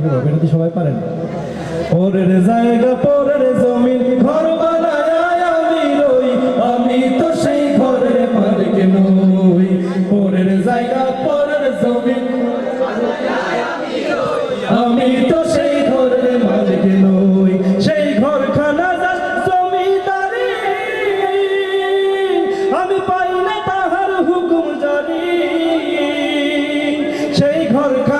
কীভাবে এটা তো সবাই পারেন। পরের জায়গা, পরের জমিন, ঘর বানায় আমি রই, আমি তো সেই ঘরের মালিক নই। জায়গা জমিন, আমি তো সেই ঘরের মালিক নই। সেই ঘরখানা যার জমিদারি, আমি পাই না তাহার হুকুম জানি। সেই ঘরখানা যার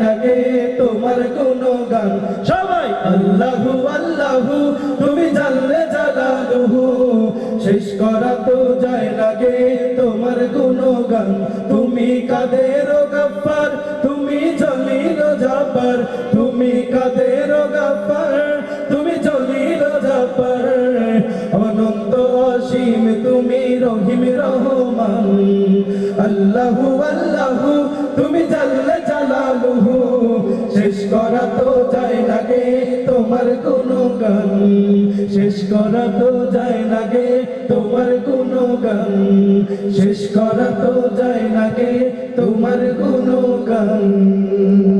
যায় না গে তোমার কোন গান সবাই আল্লাহু আল্লাহু, তুমি জানলে জানানো শেষ করা তো যায় না গে তোমার কোন গান তুমি কাদের গাফার, তুমি জলিল জাপার তুমি কাদের গাফার, তুমি জলিল জাপার অনন্ত অসীম তুমি রহিম রহমান। আল্লাহু আল্লাহু তুমি জানলে জালালুহু, শেষ করা তো যায় লাগে তোমার কোন গান শেষ করা তো যায় লাগে তোমার কোন গান শেষ করা তো যায় লাগে তোমার কোন গান